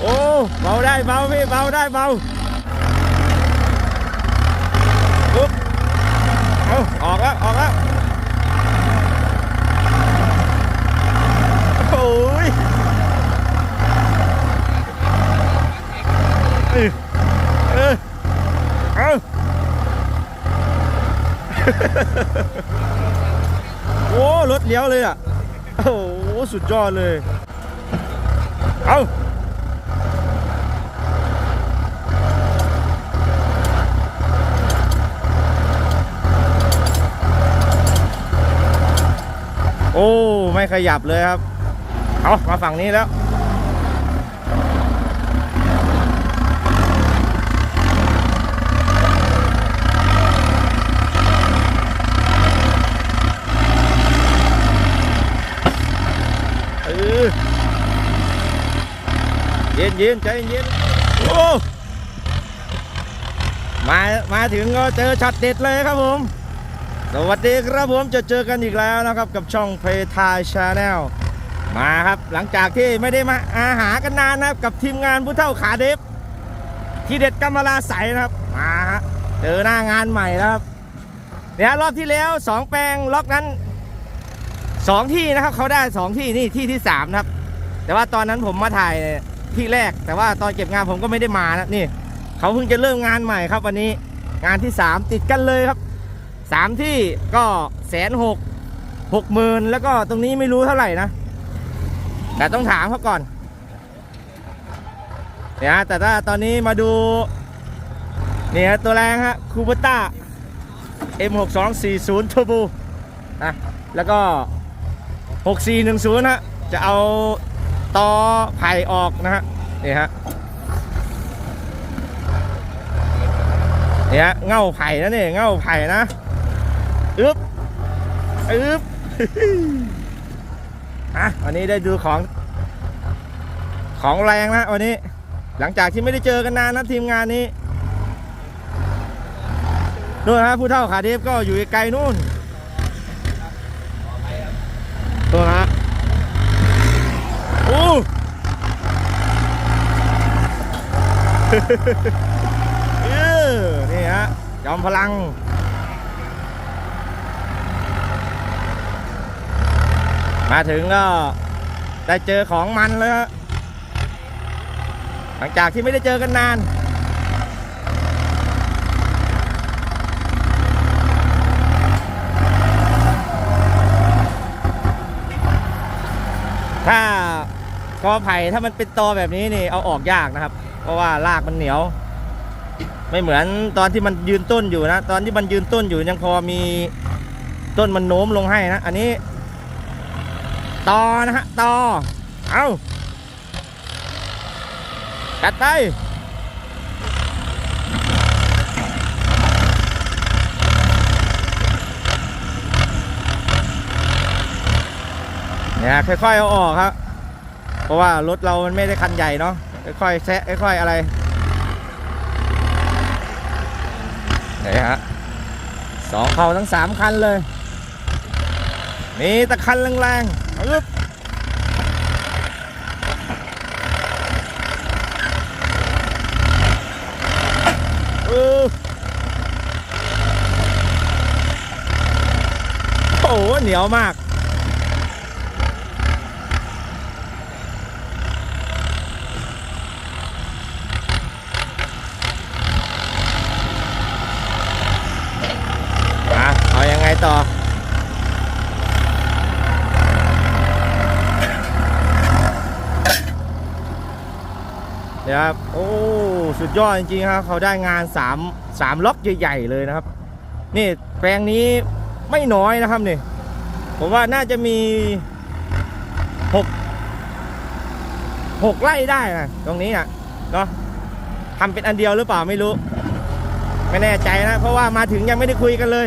โอ้เบาได้เบาพี่เบาได้เบาปุ๊บเอาออกแล้วออกแล้วโอ้ยเออเออเอาโอ้รถเลี้ยวเลยอะโอ้สุดยอดเลย เอาโอ้ ไม่ขยับเลยครับ เอามาฝั่งนี้แล้ว เออ เย็นเย็นใจเย็นโอ้มามาถึงก็เจอช็อตเด็ดเลยครับผม สวัสดีครับผมจะเจอกันอีกแล้วนะครับกับช่องเพย์ทายชาแนลมาครับหลังจากที่ไม่ได้มาอาหากันนานนะครับกับทีมงานผู้เท่าขาเดฟที่เด็ดกำมะลาใสนะครับมาฮะเจอหน้างานใหม่แล้วครับเนี่ยรอบที่แล้วสองแปลงล็อกนั้นสองที่นะครับเขาได้สองที่นี่ที่ที่สามนะครับแต่ว่าตอนนั้นผมมาถ่าย ที่แรก แต่ว่าตอนเก็บงานผมก็ไม่ได้มานะนี่เขาเพิ่งจะเริ่มงานใหม่ครับวันนี้งานที่สามติดกันเลยครับสามที่ก็แสนหกหกหมื่นแล้วก็ตรงนี้ไม่รู้เท่าไหร่นะ แต่ต้องถามเขาก่อนเนี่ยแต่ถ้าตอนนี้มาดูเนี่ยตัวแรงฮะคูเปต้า M6240 Turbo นะแล้วก็ 6410ฮะจะเอา ตอไผ่ออกนะฮะนี่ฮะเนี่ฮะเง่าไผ่นะเนี่ยเง่าไผ่นะอึ๊บอึ๊บอะวันนี้ได้ดูของ ของแรงนะวันนี้ หลังจากที่ไม่ได้เจอกันนานนะทีมงานนี้นู่นฮะผู้เฒ่าขาเทพก็อยู่ไกลนู่นตัวฮะ โอ้เออนี่ฮะจอมพลังมาถึงก็ได้เจอของมันแล้วหลังจากที่ไม่ได้เจอกันนาน ถ้า กอไผ่ถ้ามันเป็นตอแบบนี้นี่เอาออกยากนะครับ เพราะว่ารากมันเหนียว ไม่เหมือนตอนที่มันยืนต้นอยู่นะ ตอนที่มันยืนต้นอยู่ยังพอมีต้นมันโน้มลงให้นะ อันนี้ตอนะฮะตอเอาจัดไปเนี่ยค่อยๆเอาออกครับ เพราะว่ารถเรามันไม่ได้คันใหญ่เนาะค่อยแซะค่อยอะไรนี่ฮะสองเข่าทั้งสามคันเลยมีตะคันแรงๆอึ๊บอึ๊บโอ้โหเหนียวมาก อะเอายังไงต่อ เดี๋ยวครับ โอ้ สุดยอดจริงๆครับ เขาได้งาน3 3ล็อกใหญ่ๆเลยนะครับ นี่แปลงนี้ไม่น้อยนะครับนี่ ผมว่าน่าจะมี 6 6ไร่ได้นะตรงนี้อะเนาะทำเป็นอันเดียวหรือเปล่าไม่รู้ ไม่แน่ใจนะ เพราะว่ามาถึงยังไม่ได้คุยกันเลย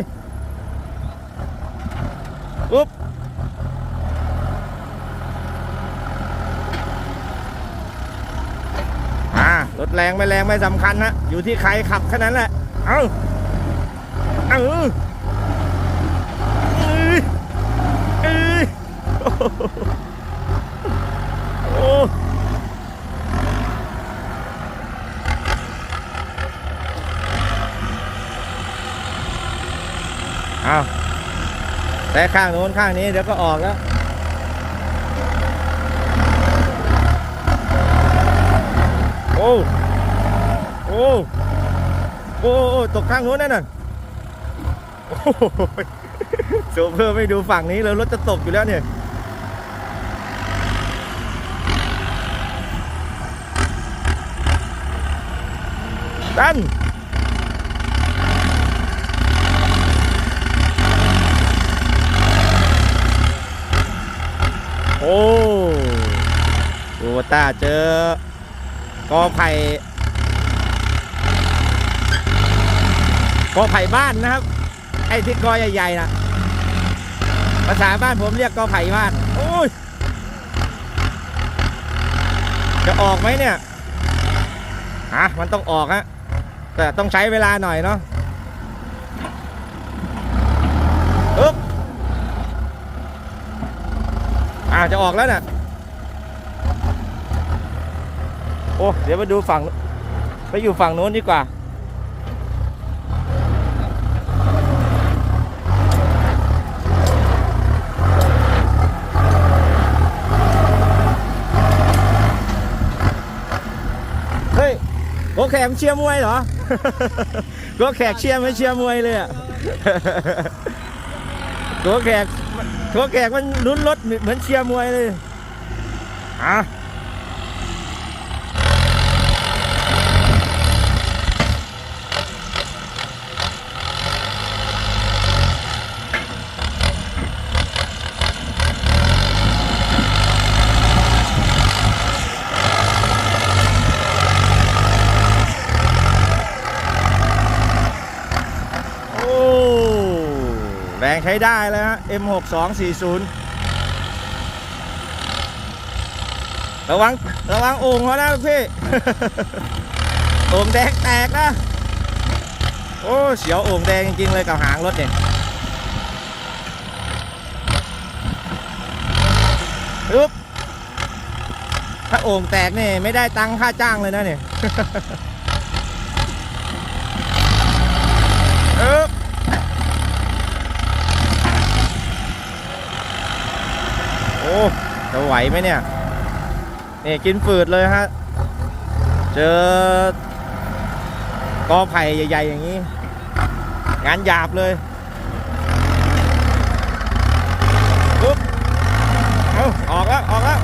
ถแรงไม่แรงไม่สำคัญนะอยู่ที่ใครขับแค่นั้นแหละ เอาเออเออโอ้เอาแต่ข้างโน้นข้างนี้เดี๋ยวก็ออกแล้ว อ้โอ้โอ้โอ้ตกข้างโน้นนั่นน่ะโอ้โหโซเฟอร์ไม่ดูฝั่งนี้เลยรถจะตกอยู่แล้วเนี่ยดันโอ้ดูว่าตาเจอ กอไผ่กอไผ่บ้านนะครับ ไอ้ที่กอใหญ่ๆนะภาษาบ้านผมเรียกกอไผ่บ้านโอ้ยจะออกไหมเนี่ยฮะมันต้องออกฮะแต่ต้องใช้เวลาหน่อยเนาะอึ๊บอ่าจะออกแล้วน่ะ โอ้เดี๋ยวมาดูฝั่ง ไปอยู่ฝั่งโน้นดีกว่า เฮ้ยโกแขกเชียร์มวยเหรอ โกแขกเชียร์ไม่เชียร์มวยเลยอะโกแขกโกแขกมันลุ้นรถเหมือนเชียร์มวยเลยอะโอ้แร งใช้ได้เลยฮะ M6240 ระวัง ระวังโอ่งเขานะลูกพี่โอ่งแดงแตกนะ โอ้เสียวโอ่งแดงจริง ๆ เลยกับหางรถเนี่ยปึ๊บถ้าโอ่งแตกนี่ไม่ได้ตังค่าจ้างเลยนะเนี่ย อึ๊บโอ้จะ ไหวไหมเนี่ยนี่กินฝืดเลยฮะ เจอกอไผ่ใหญ่ ๆ อย่างนี้ งานหยาบเลยปุ๊บเอาออกแล้ว ออกแล้ว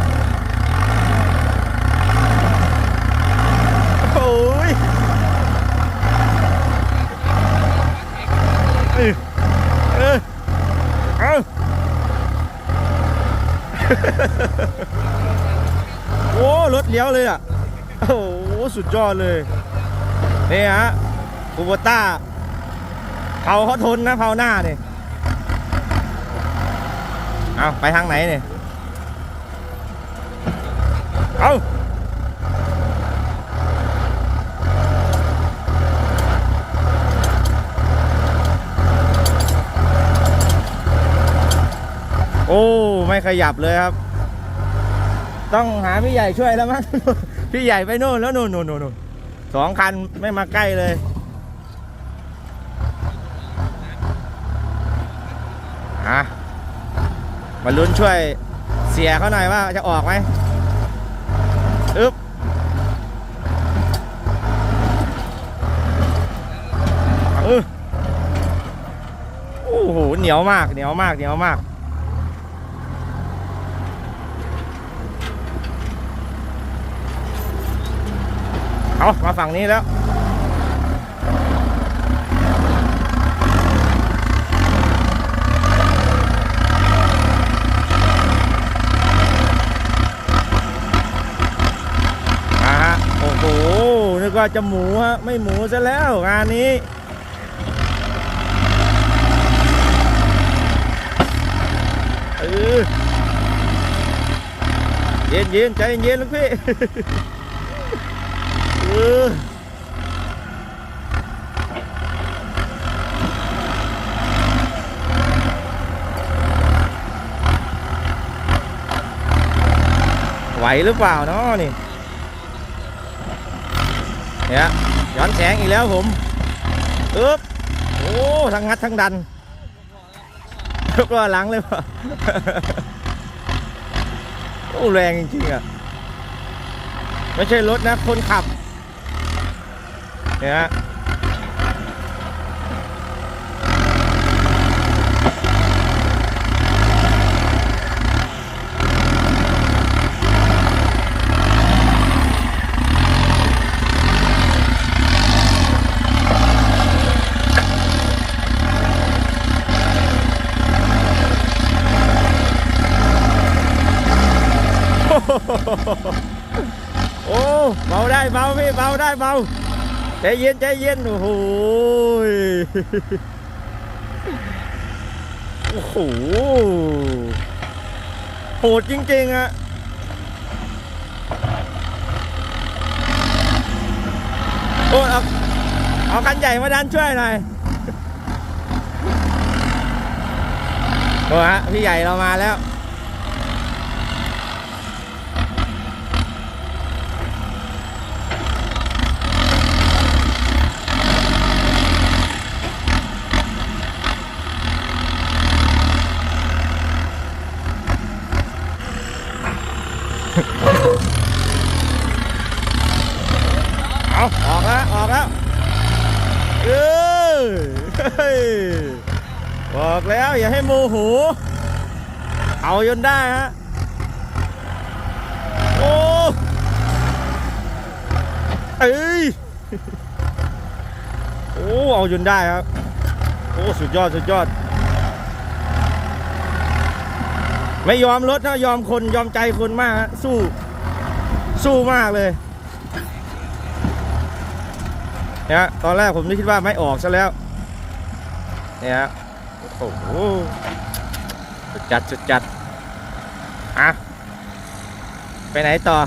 โอ้ย เออเออเอา โอ้รถเลี้ยวเลยอะ โอ้โห สุดยอดเลยนี่ฮะคูโบต้าเผาเขาทนนะเผาหน้าเนี่ยเอาไปทางไหนเนี่ยเอาโอ้ ไม่ขยับเลยครับ ต้องหาพี่ใหญ่ช่วยแล้วมั้ง พี่ใหญ่ไปโน่นแล้วโน่นโน่นโน่นสองคันไม่มาใกล้เลย อะ มาลุ้นช่วยเสียเขาหน่อยว่าจะออกไหมอึ๊บเออโอ้โห เหนียวมาก เหนียวมาก เหนียวมาก เอามาฝั่งนี้แล้วอะฮะโอ้โหนึกว่าจะหมูฮะไม่หมูซะแล้วงานนี้ เออเย็นเย็นใจเย็นลูกพี่ ไหวหรือเปล่าเนาะนี่เนี่ยย้อนแสงอีกแล้วผมอึ๊บโอ้ทั้งงัดทั้งดันยกล้อหลังเลยป่ะโอ้แรงจริงๆอะ ไม่ใช่รถนะ คนขับ เนี่ยฮะโอ้เบา ใจเย็นใจเย็นโอ้โหโอ้โหโหดจริงๆอะโอ้เอาเอาคันใหญ่มาดันช่วยหน่อยโอ้ฮะพี่ใหญ่เรามาแล้ว เอาออกแล้วออกแล้วเออเฮ้ยบอกแล้วอย่าให้โมโห เอาจนได้ฮะ โอ้เอ้ยโอ้เอาจนได้ครับ โอ้สุดยอดสุดยอด ไม่ยอมรถนะยอมคนยอมใจคนมากฮะสู้ สู้มากเลย เนี่ยฮะตอนแรกผมนึกคิดว่าไม่ออกซะแล้ว เนี่ยฮะโอ้โหจัดจัดสุดจัดอะไปไหนต่อ